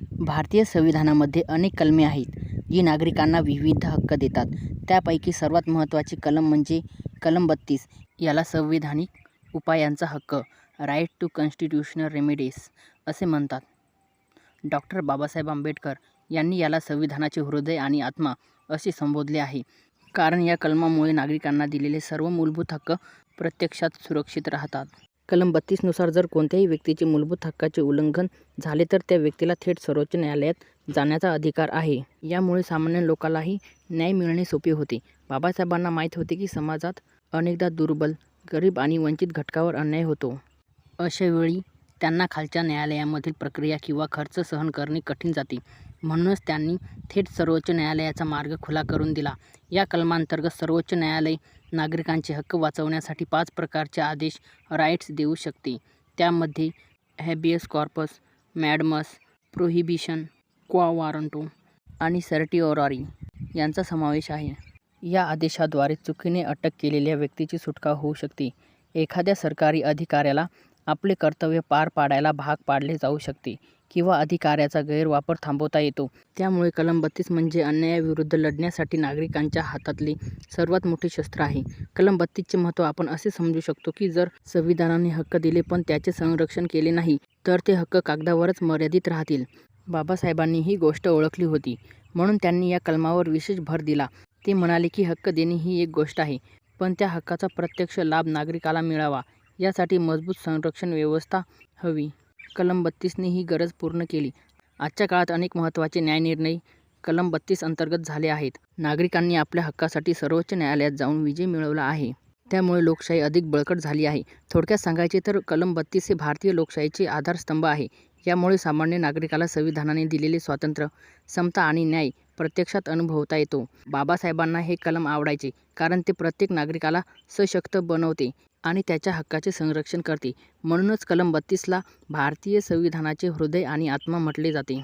भारतीय संविधानामध्ये अनेक कलमे आहेत जी नागरिकांना विविध हक्क देतात. त्यापैकी सर्वात महत्त्वाची कलम म्हणजे कलम बत्तीस. याला संविधानिक उपायांचा हक्क राईट टू कॉन्स्टिट्युशनल रेमेडीज असे म्हणतात. डॉक्टर बाबासाहेब आंबेडकर यांनी याला संविधानाचे हृदय आणि आत्मा असे संबोधले आहे. कारण या कलमामुळे नागरिकांना दिलेले सर्व मूलभूत हक्क प्रत्यक्षात सुरक्षित राहतात. कलम बत्तीसनुसार जर कोणत्याही व्यक्तीचे मूलभूत हक्काचे उल्लंघन झाले तर त्या व्यक्तीला थेट सर्वोच्च न्यायालयात जाण्याचा अधिकार आहे. यामुळे सामान्य लोकांनाही न्याय मिळणे सोपे होते. बाबासाहेबांना माहीत होते की समाजात अनेकदा दुर्बल, गरीब आणि वंचित घटकांवर अन्याय होतो. अशावेळी त्यांना खालच्या न्यायालयामधील प्रक्रिया किंवा खर्च सहन करणे कठीण जाते. म्हणूनच त्यांनी थेट सर्वोच्च न्यायालयाचा मार्ग खुला करून दिला. या कलमांतर्गत सर्वोच्च न्यायालय नागरिकांचे हक्क वाचवण्यासाठी पाच प्रकारचे आदेश राईट्स देऊ शकते. त्यामध्ये habeas corpus, mandamus prohibition, quo warranto आणि सर्टिऑरारी यांचा समावेश आहे. या आदेशाद्वारे चुकीने अटक केलेल्या व्यक्तीची सुटका होऊ शकते. एखाद्या सरकारी अधिकाऱ्याला आपले कर्तव्य पार पाडायला भाग पाडले जाऊ शकते किंवा अधिकाराचा गैरवापर थांबवता येतो. त्यामुळे कलम बत्तीस म्हणजे अन्यायाविरुद्ध लढण्यासाठी नागरिकांच्या हातातले सर्वात मोठे शस्त्र आहे. कलम बत्तीसचे महत्त्व आपण असे समजू शकतो की जर संविधानाने हक्क दिले पण त्याचे संरक्षण केले नाही तर ते हक्क कागदावरच मर्यादित राहतील. बाबासाहेबांनी ही गोष्ट ओळखली होती म्हणून त्यांनी या कलमावर विशेष भर दिला. ते म्हणाले की हक्क देणे ही एक गोष्ट आहे पण त्या हक्काचा प्रत्यक्ष लाभ नागरिकाला मिळावा यासाठी मजबूत संरक्षण व्यवस्था हवी. कलम बत्तीसने ही गरज पूर्ण केली. आजच्या काळात अनेक महत्त्वाचे न्यायनिर्णय कलम बत्तीस अंतर्गत झाले आहेत. नागरिकांनी आपल्या हक्कासाठी सर्वोच्च न्यायालयात जाऊन विजय मिळवला आहे. त्यामुळे लोकशाही अधिक बळकट झाली आहे. थोडक्यात सांगायचे तर कलम बत्तीस हे भारतीय लोकशाहीचे आधारस्तंभ आहे. यामुळे सामान्य नागरिकाला संविधानाने दिलेले स्वातंत्र्य, समता आणि न्याय प्रत्यक्षात अनुभवता येतो. बाबासाहेबांना हे कलम आवडायचे कारण ते प्रत्येक नागरिकाला सशक्त बनवते आणि त्याच्या हक्काचे संरक्षण करते. म्हणूनच कलम बत्तीसला भारतीय संविधानाचे हृदय आणि आत्मा म्हटले जाते.